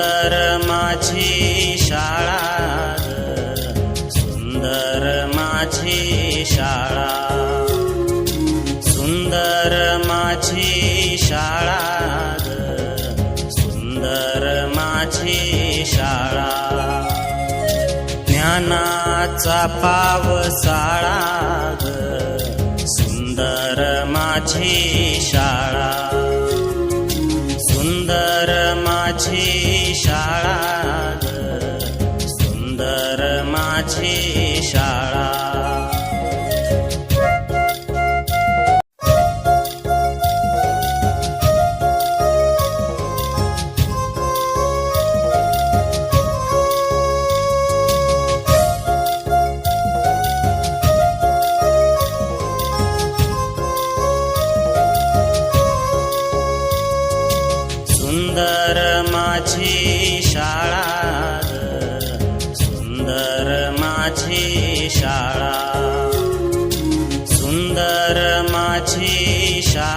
सुंदर माझी शाळा सुंदर माझी शाळा सुंदर माझी शाळा सुंदर माझी शाळा. ज्ञानाचा पाव साळा सुंदर माझी शाळा सुंदर माझी शाळा सुंदर माझी शाळा. माझी शाळा सुंदर माझी शाळा सुंदर माझी शाळा.